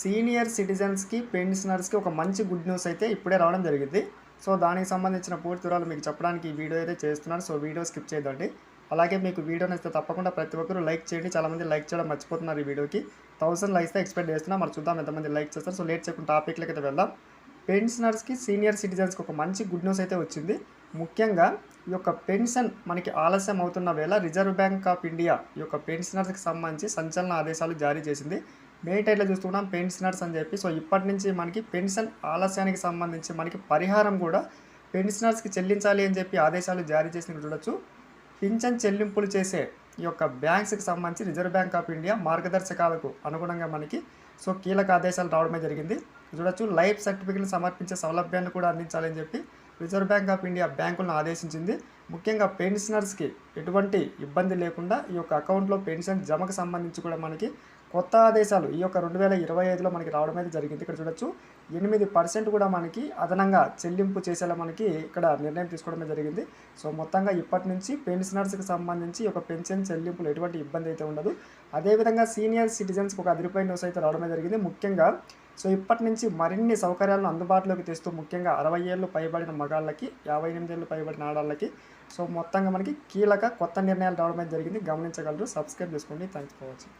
Senior సిటిజన్స్కి పెన్షనర్స్కి ఒక మంచి good news అయితే ఇప్పుడే రావడం జరిగింది. సో దానికి సంబంధించిన పూర్తి వివరాలు మీకు చెప్పడానికి ఈ వీడియో అయితే చేస్తున్నాను. సో వీడియో స్కిప్ చేయదండి అలాగే మీకు వీడియో నచ్చితే తప్పకుండా ప్రతి ఒక్కరు లైక్ చేయండి. చాలామంది లైక్ చేయడం మర్చిపోతున్నారు ఈ వీడియోకి. థౌసండ్ లైక్స్ ఎక్స్పెక్ట్ చేస్తున్నా మరి చూద్దాం ఎంతమంది లైక్ చేస్తారు. సో లేట్ చేయకుండా టాపిక్లకి అయితే వెళ్దాం. పెన్షనర్స్కి సీనియర్ సిటిజన్స్కి ఒక మంచి గుడ్ న్యూస్ అయితే వచ్చింది. ముఖ్యంగా ఈ యొక్క పెన్షన్ మనకి ఆలస్యం అవుతున్న వేళ రిజర్వ్ బ్యాంక్ ఆఫ్ ఇండియా ఈ యొక్క పెన్షనర్స్కి సంబంధించి సంచలన ఆదేశాలు జారీ చేసింది. మే టైట్లో చూస్తున్నాం పెన్షనర్స్ అని చెప్పి. సో ఇప్పటి నుంచి మనకి పెన్షన్ ఆలస్యానికి సంబంధించి మనకి పరిహారం కూడా పెన్షనర్స్కి చెల్లించాలి అని చెప్పి ఆదేశాలు జారీ చేసిన చూడొచ్చు. పింఛన్ చెల్లింపులు చేసే ఈ యొక్క బ్యాంక్స్కి సంబంధించి రిజర్వ్ బ్యాంక్ ఆఫ్ ఇండియా మార్గదర్శకాలకు అనుగుణంగా మనకి సో కీలక ఆదేశాలు రావడమే జరిగింది. చూడొచ్చు లైఫ్ సర్టిఫికెట్లు సమర్పించే సౌలభ్యాన్ని కూడా అందించాలని చెప్పి రిజర్వ్ బ్యాంక్ ఆఫ్ ఇండియా బ్యాంకులను ఆదేశించింది. ముఖ్యంగా పెన్షనర్స్కి ఎటువంటి ఇబ్బంది లేకుండా ఈ యొక్క అకౌంట్లో పెన్షన్ జమకు సంబంధించి కూడా మనకి కొత్త ఆదేశాలు ఈ యొక్క రెండు వేల ఇరవై ఐదులో మనకి రావడం అయితే జరిగింది. ఇక్కడ చూడొచ్చు. ఎనిమిది పర్సెంట్ కూడా మనకి అదనంగా చెల్లింపు చేసేలా మనకి ఇక్కడ నిర్ణయం తీసుకోవడమే జరిగింది. సో మొత్తంగా ఇప్పటి నుంచి పెన్షనర్స్కి సంబంధించి ఒక పెన్షన్ చెల్లింపులు ఎటువంటి ఇబ్బంది అయితే ఉండదు. అదేవిధంగా సీనియర్ సిటిజన్స్కి ఒక అదిరిపోయిన న్యూస్ అయితే రావడమే జరిగింది. ముఖ్యంగా సో ఇప్పటి నుంచి మరిన్ని సౌకర్యాలను అందుబాటులోకి తెస్తూ ముఖ్యంగా అరవై ఏళ్ళు పైబడిన మగాళ్ళకి యాభై ఎనిమిది ఏళ్ళు పైబడిన ఆడాళ్ళకి సో మొత్తంగా మనకి కీలక కొత్త నిర్ణయాలు రావడం జరిగింది. గమనించగలరు. సబ్స్క్రైబ్ చేసుకోండి. Thanks for watching.